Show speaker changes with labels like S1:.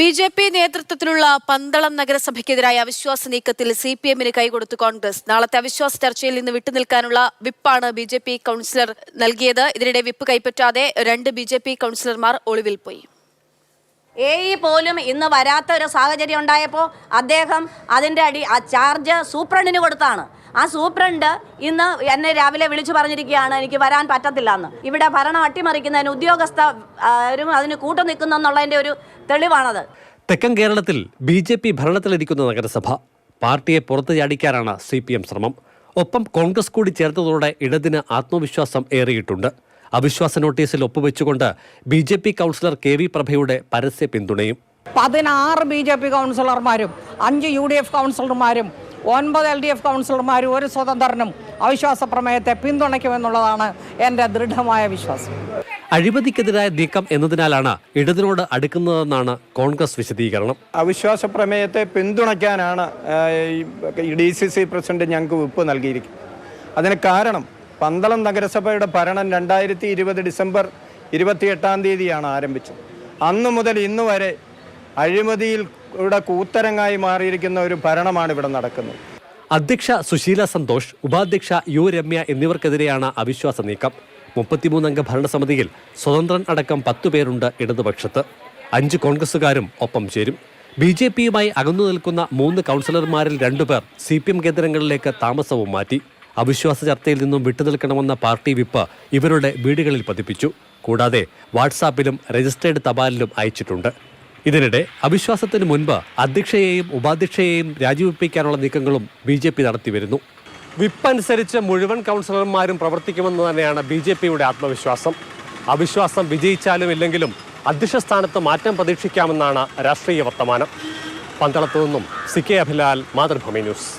S1: B J P നേതൃത്വത്തിലുള്ള പന്തളം നഗരസഭയ്ക്കെതിരായ അവിശ്വാസ നീക്കത്തിൽ സി പി എമ്മിന് കൈകൊടുത്തു കോൺഗ്രസ്. നാളത്തെ അവിശ്വാസ ചർച്ചയിൽ നിന്ന് വിട്ടുനിൽക്കാനുള്ള വിപ്പാണ് ബി ജെ പി കൗൺസിലർ നൽകിയത്. ഇതിനിടെ വിപ്പ് കൈപ്പറ്റാതെ രണ്ട് ബി ജെ പി കൗൺസിലർമാർ ഒളിവിൽ പോയി.
S2: എ ഇ പോലും ഇന്ന് വരാത്ത ഒരു സാഹചര്യം ഉണ്ടായപ്പോൾ അദ്ദേഹം അതിന്റെ അടി ചാർജ് സൂപ്രണ്ടിന് കൊടുത്താണ്. ആ സൂപ്രണ്ട് ഇന്ന് എന്നെ രാവിലെ വിളിച്ചു പറഞ്ഞിരിക്കുകയാണ് എനിക്ക് വരാൻ പറ്റത്തില്ല എന്ന് ഇവിടെ ഭരണം അട്ടിമറിക്കുന്നതിന് ഉദ്യോഗസ്ഥ അതിന് കൂട്ടു നിൽക്കുന്നതിന്റെ ഒരു തെളിവാണത്.
S3: തെക്കൻ കേരളത്തിൽ ബി ജെ പി ഭരണത്തിലിരിക്കുന്ന നഗരസഭ. പാർട്ടിയെ പുറത്തു ചാടിക്കാനാണ് സി പി എം ശ്രമം. ഒപ്പം കോൺഗ്രസ് കൂടി ചേർത്തതോടെ ഇടതിന് ആത്മവിശ്വാസം ഏറിയിട്ടുണ്ട്. അവിശ്വാസ നോട്ടീസിൽ ഒപ്പുവെച്ചുകൊണ്ട് B J P councillor K V പ്രഭയുടെ പരസ്യ പിന്തുണയും.
S4: പതിനാറ് ബി ജെ പി കൗൺസിലർമാരും അഞ്ച് യു ഡി എഫ് കൗൺസിലർമാരും ഒൻപത് എൽ ഡി എഫ് കൗൺസിലർമാരും ഒരു സ്വതന്ത്രനും അവിശ്വാസ പ്രമേയത്തെ പിന്തുണയ്ക്കുമെന്നുള്ളതാണ് എന്റെ ദൃഢമായ വിശ്വാസം.
S3: അഴിമതിക്കെതിരായ നീക്കം എന്നതിനാലാണ് ഇടതിനോട് അടുക്കുന്നതെന്നാണ് കോൺഗ്രസ് വിശദീകരണം.
S5: അവിശ്വാസ പ്രമേയത്തെ പിന്തുണയ്ക്കാനാണ് ഡി സി സി പ്രസിഡന്റ് ഞങ്ങൾക്ക് വിപ്പ് നൽകിയിരിക്കുന്നത്. അതിന് കാരണം പന്തളം നഗരസഭയുടെ ഭരണം രണ്ടായിരത്തി ഇരുപത് ഡിസംബർ ഇരുപത്തിയെട്ടാം തീയതിയാണ് ആരംഭിച്ചത്. അന്നു മുതൽ ഇന്ന് വരെ അഴിമതിയിൽ ഇവിടെ കൂത്തരങ്ങായി മാറിയിരിക്കുന്ന ഒരു ഭരണമാണ് ഇവിടെ നടക്കുന്നത്.
S3: അധ്യക്ഷ സുശീല സന്തോഷ് ഉപാധ്യക്ഷ യു രമ്യ എന്നിവർക്കെതിരെയാണ് അവിശ്വാസ നീക്കം. മുപ്പത്തിമൂന്നംഗ ഭരണസമിതിയിൽ സ്വതന്ത്രൻ അടക്കം പത്തു പേരുണ്ട് ഇടതുപക്ഷത്ത്. അഞ്ച് കോൺഗ്രസുകാരും ഒപ്പം ചേരും. ബി ജെ പിയുമായി അകന്നു നിൽക്കുന്ന മൂന്ന് കൗൺസിലർമാരിൽ രണ്ടുപേർ സി പി എം കേന്ദ്രങ്ങളിലേക്ക് താമസവും മാറ്റി. അവിശ്വാസ ചർച്ചയിൽ നിന്നും വിട്ടുനിൽക്കണമെന്ന പാർട്ടി വിപ്പ് ഇവരുടെ വീടുകളിൽ പതിപ്പിച്ചു. കൂടാതെ വാട്സാപ്പിലും രജിസ്റ്റേർഡ് തപാലിലും അയച്ചിട്ടുണ്ട്. ഇതിനിടെ അവിശ്വാസത്തിന് മുൻപ് അധ്യക്ഷയെയും ഉപാധ്യക്ഷയെയും രാജിവെപ്പിക്കാനുള്ള നീക്കങ്ങളും ബി ജെ പി നടത്തിവരുന്നു വിപ്പ് അനുസരിച്ച് മുഴുവൻ കൗൺസിലർമാരും പ്രവർത്തിക്കുമെന്ന് തന്നെയാണ് ബി ജെ പിയുടെ ആത്മവിശ്വാസം. അവിശ്വാസം വിജയിച്ചാലും ഇല്ലെങ്കിലും അധ്യക്ഷ സ്ഥാനത്ത് മാറ്റം പ്രതീക്ഷിക്കാമെന്നാണ് രാഷ്ട്രീയ വർത്തമാനം. പന്തളത്തു നിന്നും C K Abhilal Mathrubhumi news.